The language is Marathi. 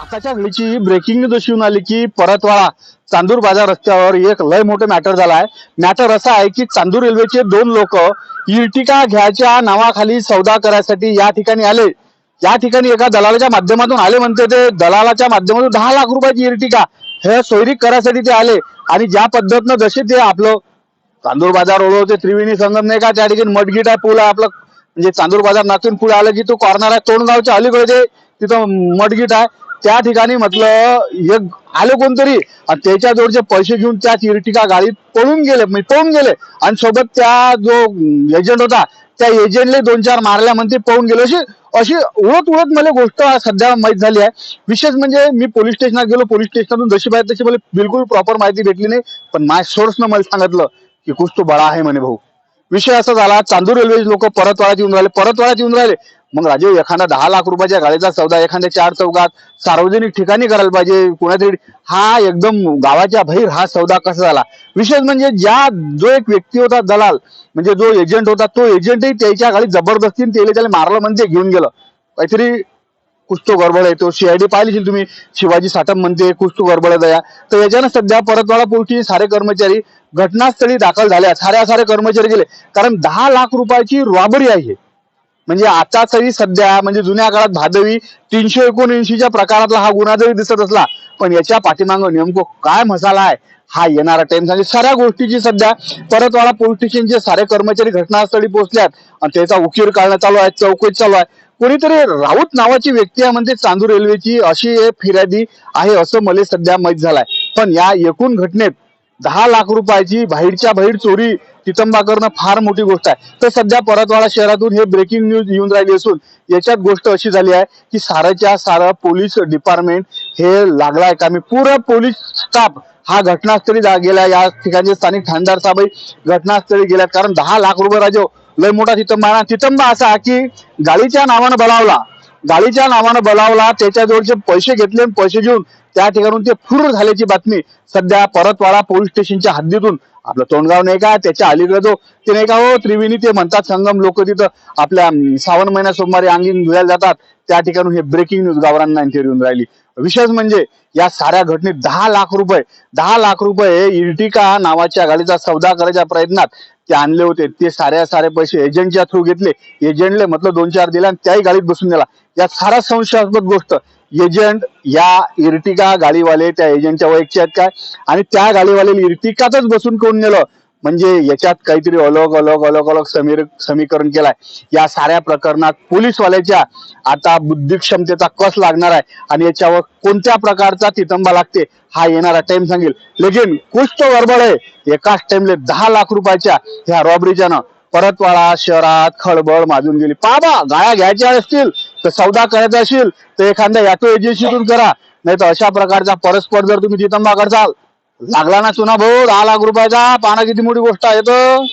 आताच्या घडीची ब्रेकिंग न्यूज अशी येऊन आली की परतवाडा चांदूर बाजार रस्त्यावर एक लय मोठं मॅटर झाला आहे मॅटर असा आहे की चांदूर रेल्वेचे दोन लोक इर्टिका घ्यायच्या नावाखाली सौदा करायसाठी या ठिकाणी आले. या ठिकाणी एका दलालाच्या माध्यमातून आले म्हणते ते. दलालाच्या माध्यमातून दहा लाख रुपयाची इर्टिका हे सोयरीक करायसाठी ते आले. आणि ज्या पद्धतीनं जसे ते आपलं चांदूर बाजार ओळखते त्रिवेणी संगम नाही का त्या ठिकाणी मडगीट आहे पूल आहे आपलं म्हणजे चांदूर बाजार नातून पुढे आलं की तो कॉर्नर आहे तोंडगावच्या अलीकडे तिथं मडगीट आहे त्या ठिकाणी म्हटलं एक आलं कोणतरी? त्याच्या जोडचे पैसे घेऊन त्या इर्टिका गाडीत पळून गेले म्हणजे पळून गेले. आणि सोबत त्या जो एजंट होता त्या एजंटले दोन चार मारल्या म्हणते पळून गेले. अशी अशी उळत उळत मला गोष्ट सध्या माहीत झाली आहे. विशेष म्हणजे मी पोलीस स्टेशनात गेलो पोलीस स्टेशनातून जशी पाहिजे तशी मला बिलकुल प्रॉपर माहिती भेटली नाही. पण माय सोर्सनं मला सांगितलं की कुछ तो बडा आहे म्हणे भाऊ. विषय असा झाला चांदूर रेल्वे लोक परतवाड्यात येऊन राहिले परतवाड्यात येऊन राहिले. मग राजे एखादा दहा लाख रुपयाच्या गाडीचा सौदा एखाद्या चार चौकात सार्वजनिक ठिकाणी करायला पाहिजे कोणातरी हा एकदम गावाच्या बाहेर हा सौदा कसा झाला? विशेष म्हणजे ज्या जो एक व्यक्ती होता दलाल म्हणजे जो एजंट होता तो एजंटही त्याच्या गाडीत जबरदस्तीने त्याला त्याला मारलं म्हणजे घेऊन गेलं. काहीतरी कुछ तो गडबड आहे तो सीआयडी पाहिलीशील तुम्ही? शिवाजी साठम म्हणते कुछ तो गडबड आहे दया. तर याच्यानं सध्या परतवाडा पोलीसचे सारे कर्मचारी घटनास्थळी दाखल झाल्या साऱ्या सारे कर्मचारी गेले. कारण दहा लाख रुपयाची रॉबरी आहे म्हणजे आता तरी सध्या म्हणजे जुन्या काळात भादवी तीनशे एकोणऐंशीच्या प्रकारातला हा गुन्हा जरी दिसत असला पण याच्या पाठीमागं नेमकं काय मसाला आहे हा येणारा टाइम म्हणजे सांगेल साऱ्या गोष्टीची सध्या परतवाडा पोलीस स्टेशनचे सारे कर्मचारी घटनास्थळी पोहोचल्यात आणि त्याचा उकीर काढणं चालू आहे चौकशी चालू आहे. कोणीतरी राऊत नावाची व्यक्ती आहे म्हणते चांदूर रेल्वेची अशी एक फिर्यादी आहे असं मला सध्या माहीत झालंय. पण या एकूण घटनेत दहा लाख रुपयाची बाहेरच्या बाहेर चोरी तितंबा करणं फार मोठी गोष्ट आहे. तर सध्या परतवाडा शहरातून हे ब्रेकिंग न्यूज येऊन राहिली असून याच्यात गोष्ट अशी झाली आहे की साराच्या सारं पोलीस डिपार्टमेंट हे लागलाय का मी पूर्ण पोलीस स्टाफ हा घटनास्थळी गेला या ठिकाणचे स्थानिक ठाणदार साहेब घटनास्थळी गेल्यात कारण दहा लाख रुपये राजो लय मोठा तितंबा तितंबा असा की गाडीच्या नावानं बलावला. गाडीच्या नावानं बलावला. त्याच्याजवळचे पैसे घेतले पैसे घेऊन त्या ठिकाणून ते फुर झाल्याची बातमी सध्या परतवाडा पोलीस स्टेशनच्या हद्दीतून आपलं तोंडगाव नाही का त्याच्या अलीकडे जो ते नाही का हो त्रिवेणी ते म्हणतात संगम लोक तिथं आपल्या सावन श्रावण महिन्या सोमवारी अंगीन धुवायला जातात. त्या ठिकाणी हे ब्रेकिंग न्यूज गावरांना येऊन राहिली. विशेष म्हणजे या साऱ्या घटनेत दहा लाख रुपये दहा लाख रुपये इर्टिका नावाच्या गाडीचा सौदा करायच्या प्रयत्नात ते आणले होते. ते साऱ्या सारे पैसे एजंटच्या थ्रू घेतले. एजंटले म्हटलं दोन चार दिला आणि त्याही गाडीत बसून दिला या सारा संशयास्पद गोष्ट एजंट या इर्टिका गाडीवाले त्या एजंटच्या वैयक्तिक आहेत काय? आणि त्या गाडीवाले इर्टिकातच बसून कोण नेलं? म्हणजे याच्यात काहीतरी अलग अलग अलग अलग समीर समीकरण केलाय. या साऱ्या प्रकरणात पोलीसवाल्याच्या आता बुद्धिक्षमतेचा कस लागणार आहे? आणि याच्यावर कोणत्या प्रकारचा तितंबा लागते? हा येणारा टाइम सांगेल. लेकिन कुछ तो गडबड आहे. एकाच टाइमले दहा लाख रुपयाच्या ह्या रॉबरीच्यानं परतवाडा शहरात खळबळ माजून गेली. पाबा गाया घ्यायच्या असतील. तर सौदा करायचा असेल तर एखाद्या ऑटो एजन्सीतून करा. नाही तर अशा प्रकारचा परस्पर जर तुम्ही जितंबा करसाल लागला ना चुना भाऊ दहा लाख रुपयाचा पाना किती मोठी गोष्ट आहे तर?